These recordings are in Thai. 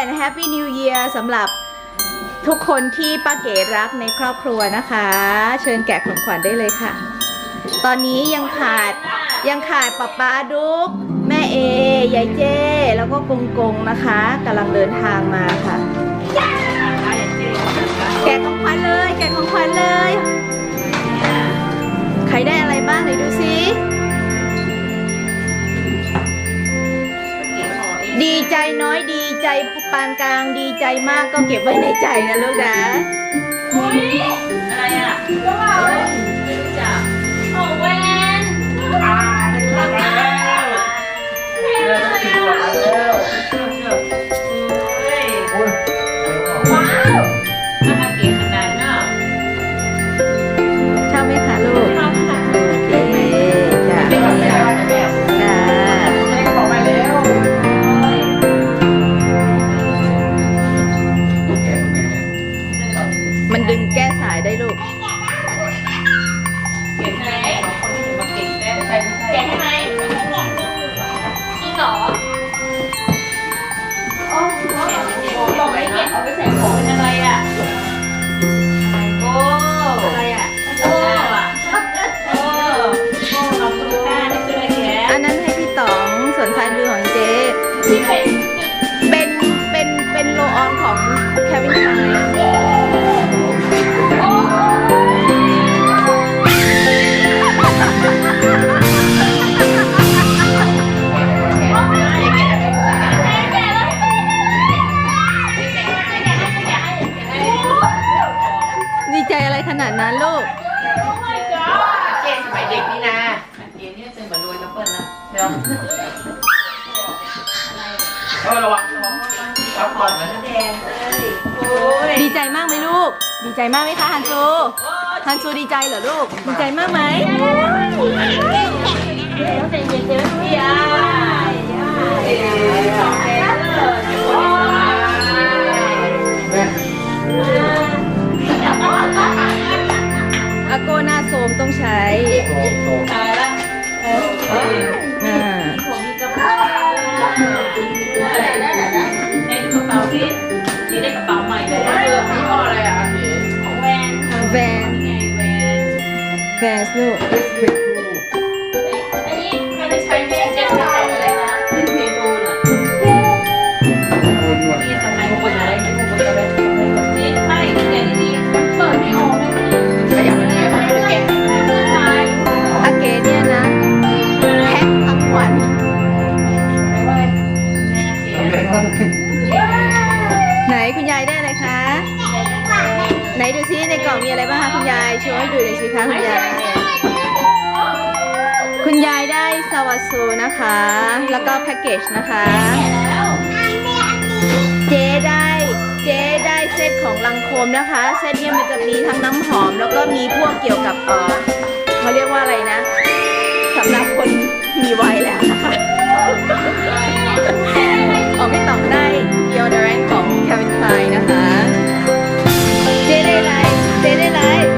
and Happy New Year สำหรับทุกคนที่ป้าเก๋รักในครอบครัวนะคะ เชิญแกะของขวัญได้เลยค่ะ ตอนนี้ยังขาดยังขาดป๊าป๊าดุ๊กแม่เอยายเจ้ แล้วก็กงกงนะคะกำลังเดินทางมาค่ะ แกะของขวัญเลย แกะของขวัญเลย ใครได้อะไรบ้างไหนดูสิดีใจน้อยดี ใจปานกลางดีใจมากก็เก็บไว้ในใจนะลูกนะอะไรอะก็ว่าไม่รู้จักโอ้แวนรับได้ว้ ขนาดนั้นลูกเจ๊สมัยเด็กนี่นะเดี๋ยวนี้เป็นเหมือนรวยน้ำเปิ้ลนะเดี๋ยวเออระวังระวังรับก่อนนะแดงเลยโอ้ยดีใจมากไหมลูก ดีใจมากไหมคะฮันซูฮันซูดีใจเหรอลูก ดีใจมากไหมเดี๋ยวใจเย็นเดี๋ยวพี่ยายสองแดงเลยโโซมต้องใช้ตายละอ่าผมมีกระเป๋าได้ได้ได้ในกระเป๋าที่ที่ได้กระเป๋าใหม่เลยเออพี่พ่ออะไรอะของแวนแวนไงแวนแวนลูก คะคุณยาย คุณยายได้ซาวาซูนะคะ แล้วก็แพ็กเกจนะคะ เจ๊ได้เจ๊ได้เซตของลังโคมนะคะ เซตเนี้มันจะมีทั้งน้ำหอม แล้วก็มีพวกเกี่ยวกับเออเขาเรียกว่าอะไรนะสำหรับคนมีวัยแล้วนะคะออกไม่ต้องได้เดียวดแรนของ Calvin Klein นะคะ เจ๊ได้ไรเจ๊ได้ไรไ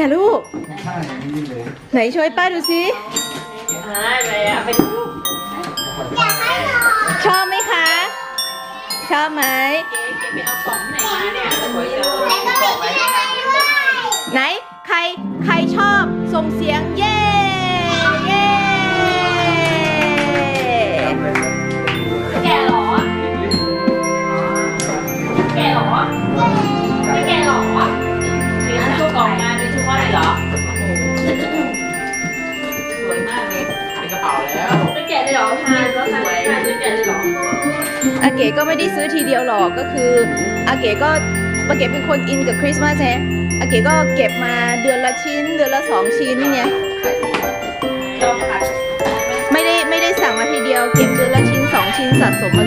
อะไรอะลูกไหนช่วยป้าดูสิอะไรอะเป็นชอบไหมคะ ชอบไหมเก๋เก๋ไปเอาของไหนมาเนี่ยสวยจังไหนใครใครชอบส่งเสียงเย่เย่ ก็ไม่ได้ซื้อทีเดียวหรอกก็คืออาเก๋ก็อาเก๋เป็นคนอินกับคริสต์มาสแฮอาเก๋ก็เก็บมาเดือนละชิ้น เดือนละสองชิ้นเนี่ยไม่ได้ไม่ได้สั่งมาทีเดียวเก็บเดือนละชิ้นสองชิ้นสะสมมา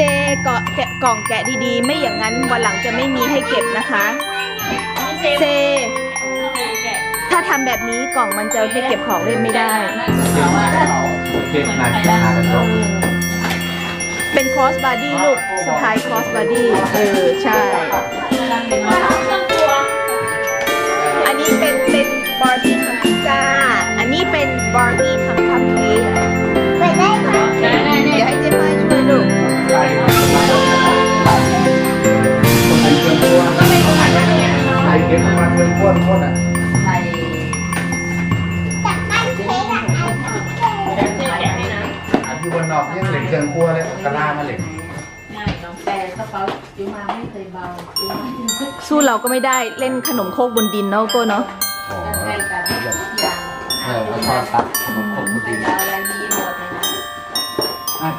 จเกาะแกะกล่องแกะดีๆ ไม่อย่างนั้นวันหลังจะไม่มีให้เก็บนะคะเจถ้าทำแบบนี้กล่องมันจะให้เก็บของเล่นไม่ได้ เก็บนานนานกันแล้วเป็นคอสบอดี้ลูกสะพายคอสบอดี้เออ ใช่ อันนี้เป็นเป็นบาร์บี้ทำพิซซ่า อันนี้เป็นบาร์บี้ทำคัพเค้กเดี๋ยวให้เไทยเก็บมาเกินขั้วทุกคนอะอันที่บนนอกยังเหล็กเกินขั้วเลยกระลามาเหล็กสู้เราก็ไม่ได้เล่นขนมโคกบนดินเนาะโก้เนาะอ๋อเออเอาช้อนตักขนมครกมากินอะ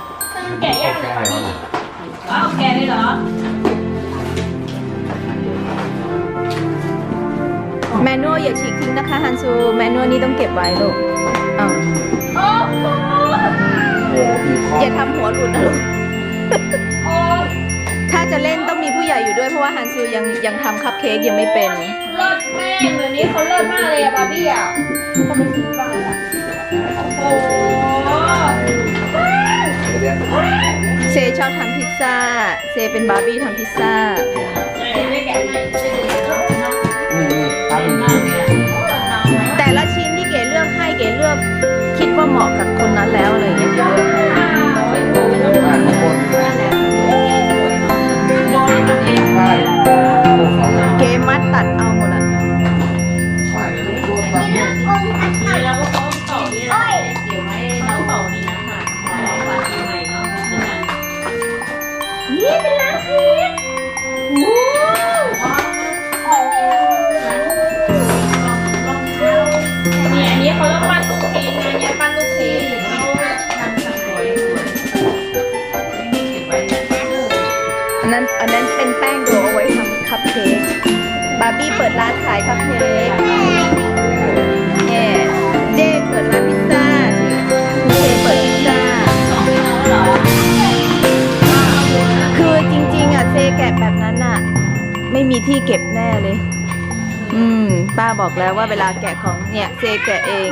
แกะย่างแกะอะไรวะว้าวแกะเลยเหรอ นนวลอย่าฉีกทิ้งนะคะฮันซูแมนนวลนี่ต้องเก็บไว้ลูกอ่าโอ้โหโอ้มีข้ออย่าทำหัวหลุดนะลูกโอ้ถ้าจะเล่นต้องมีผู้ใหญ่อยู่ด้วยเพราะว่าฮันซูยังยังทำคัพเค้กยังไม่เป็น เลิศแม่เหมือนนี้เขาเลิศมากเลยอะบาร์บี้อะโอ้โหเดี๋ยวเซชอบทำพิซซ่า เซเป็นบาร์บี้ทำพิซซ่า ไม่แกะให้นี่นี่ตั้งนี่ แต่ละชิ้นที่เก๋เลือกให้เก๋เลือกคิดว่าเหมาะกับคนนั้นแล้วอะไรอย่างเงี้ย พเค้กบาร์บี้เปิดร้านขายคัพเค้กเนี่ยเจ๊เปิดร้านพิซซ่าเจ๊เปิดพิซซ่าคือจริงๆอะเซแกะแบบนั้นอะ ไม่มีที่เก็บแน่เลย อืม ป้าบอกแล้วว่าเวลาแกะของเนี่ยเซแกะเอง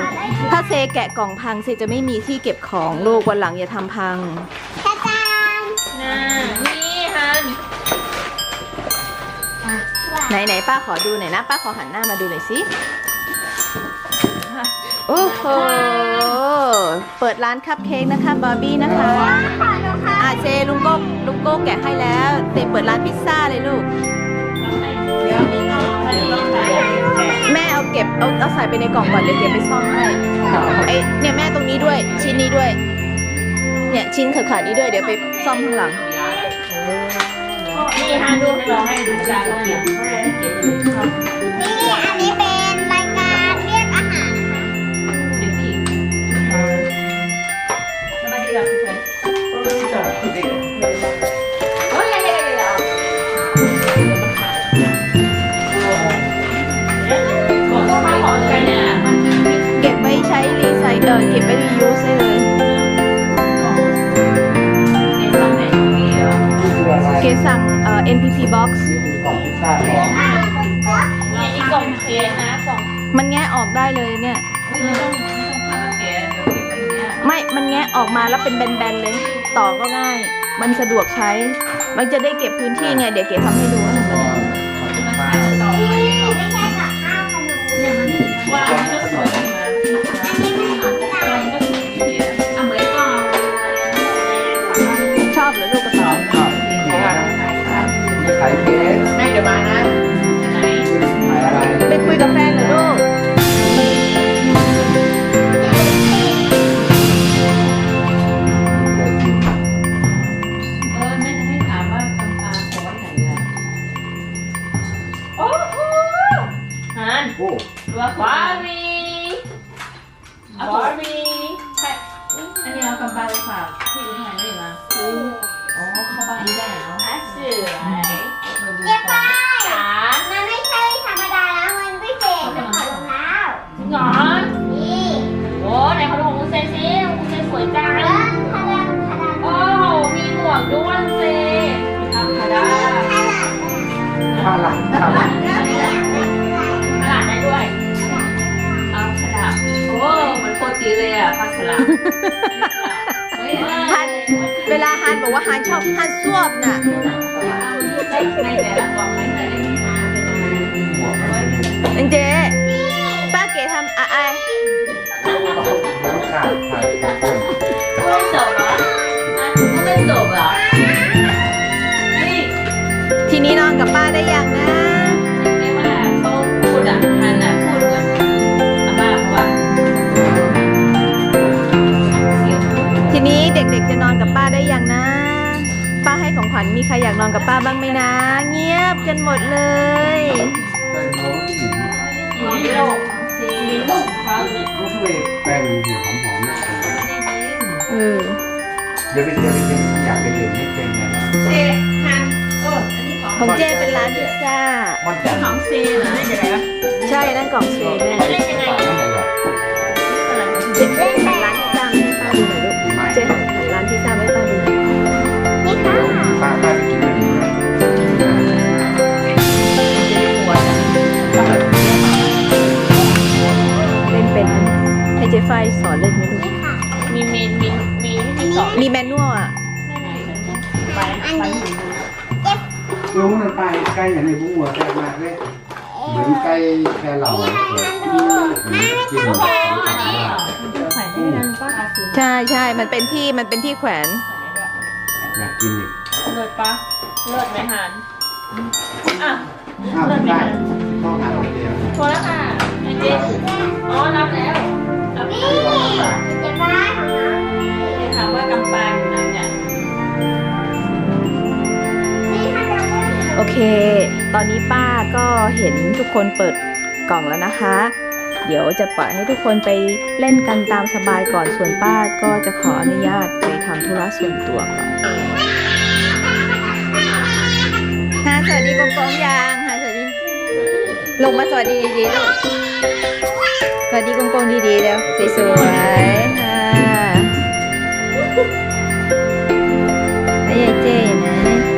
ถ้าเซแกะกล่องพังเซจะไม่มีที่เก็บของลูกวันหลังอย่าทำพัง ไหนไหนป้าขอดูหน่อยนะป้าขอหันหน้ามาดูหน่อยสิโอ้โหเปิดร้านคัพเค้กนะคะบาร์บี้นะคะอะเซลุงโก้ลุงโก้แกะให้แล้วเซเปิดร้านพิซซ่าเลยลูกแม่เอาเก็บเอาเอาใส่ไปในกล่องก่อนเลยเก็บไปซ่อมให้ไอเนี่ยแม่ตรงนี้ด้วยชิ้นนี้ด้วย เนี่ยชิ้นขาดๆนี้ด้วยเดี๋ยวไปซ่อมข้างหลัง นี่ฮันดูลองให้ดูจานเก็บเก็บนี่อันนี้เป็น นี่กล่องเค้กนะกล่องมันแงะออกได้เลยเนี่ย ไม่ต้องไม่ต้องพาแกเดี๋ยวเก็บไว้เนี่ย ไม่ มันแงะออกมาแล้วเป็นแบนๆเลย ต่อก็ง่าย มันสะดวกใช้ มันจะได้เก็บพื้นที่ไง เดี๋ยวเก๋ทำให้ดูว่าทำยังไงไม่ใช่กับข้าวขนมว่ามันก็สวยมาอันนี้เป็นของที่ร้านมันก็สวยเขียนอะเหมือนก็ชอบเหรือลูกกระเป๋ามีขายเค้กแม่จะมานะ คุยกับแฟนเหรอลูกานบอกว่าฮานชอบฮานซวบน่ะในแต่ละกล่องไม่ได้มีหาเป็นอะไรหมวกมันเอ็นเจป้าเก๋ทำอะไรลูกค้าถ่ายทุกคนไม่จบเหรอไม่จบเหรอนี่ทีนี้นอนกับป้าได้ยังนะเรียกว่าเขาพูดอะฮันอะพูดเหมือนอาม่าเขาอะทีนี้เด็กๆจะนอนกับป้าได้ยังนะป้า ให้ของขวัญมีใครอยากนอนกับป้าบ้างไหมนะ เงียบกันหมดเลยแต่น้องผู้หญิงมีลูกซีลูกเขาก็ช่วยแต่งหัวหอมๆนะเออเดี๋ยวไปเจอไปเจออยากไปดื่มนี่เป็นไงล่ะเซฮันเอออันนี้ของของเจเป็นร้านพิซซ่ามันจันทร์ของเซเหรอได้ยังไงวะใช่นั่นกล่องเชแม่เล่นยังไงอะเจหันร้านพิ ให้เจไฟสอนเล่นไหมลูกนี่ค่ะ มีมีมีมีวิธีสอนมีแมนนวลอะไปอันนี้ลุงมันไปใกล้อย่างในบุ้งหัวแกมากเลยเหมือนใกล้แค่เราเลยกินแบบของขวัญว่าใช่ใช่ มันเป็นที่ มันเป็นที่แขวน อยากกินอีกเลิศปะเลิศไหมหันอะอ้าวได้ต้องหาโรงเรียนโทรแล้วค่ะไอเจ๊อ๋อ รับแล้วรับ นี่เจะบ้าของน้องถามว่ากำปางอยู่ไหนเนี่ยนี่ค่ะเราเลือกโอเค ตอนนี้ป้าก็เห็นทุกคนเปิดกล่องแล้วนะคะ เดี๋ยวจะปล่อยให้ทุกคนไปเล่นกันตามสบายก่อน ส่วนป้าก็จะขออนุญาตไปทำธุระส่วนตัวก่อนฮะสวัสดีกงกงยังฮะสวัสดี ลงมาสวัสดีดีๆลูก สวัสดีกงกงดีๆเดี๋ยวสวยๆค่ะให้ยายเจ๊นะ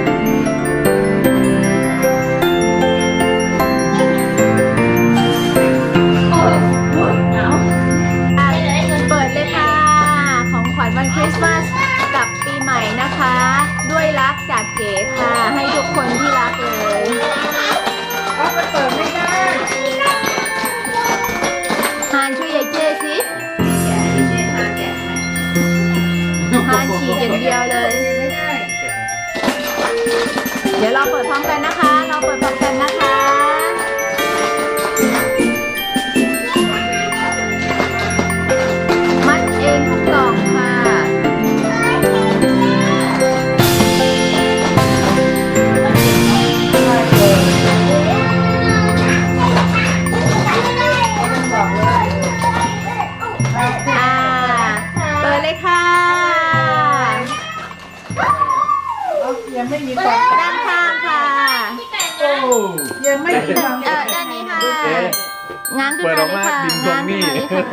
เดี๋ยวเราเปิดพร้อมกันนะคะ ยังไม่มีด้านข้างค่ะยังไม่มีด้านเออด้านนี้ค่ะง้างขึ้นเปิดมาออกเลยมาค่ะบินทวง้างงขึ้หนนี้มาเลยค่ะ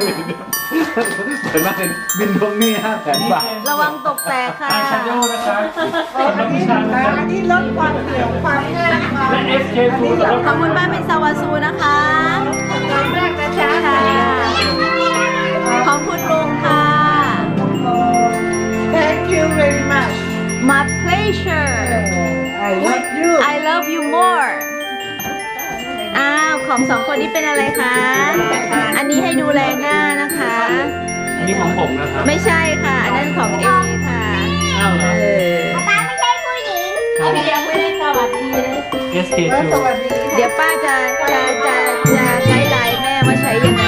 เปิดมาเป็นบินทวงหนี้ห้าแสนบาทระวังตกแตกค่ะอันนี้อันนี้ลดความเสี่ยงความง่ายความและ SK2 แล้วขอบคุณป้าเป็นซาวาซูนะคะขอบคุณมากนะจ๊ะค่ะของคุณลุงค่ะ Thank you very much My pleasure I love you I love you more อ้าวของสองคนนี้เป็นอะไรคะ อันนี้ให้ดูแลหน้านะคะ อันนี้ของผมนะครับ ไม่ใช่ค่ะ อันนั้นของเอค่ะอ้าวเหรเอออป้าไม่ใช่ผู้หญิงยังไม่ได้สวัสดีเลย SK2 สวัสดีเดี๋ยวป้าจะจะจะจะไกด์ไลน์แม่ว่าใช้ยังไง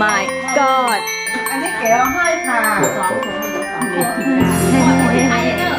my god อันนี้เก๋อให้ค่ะสองคนให้ให้ให้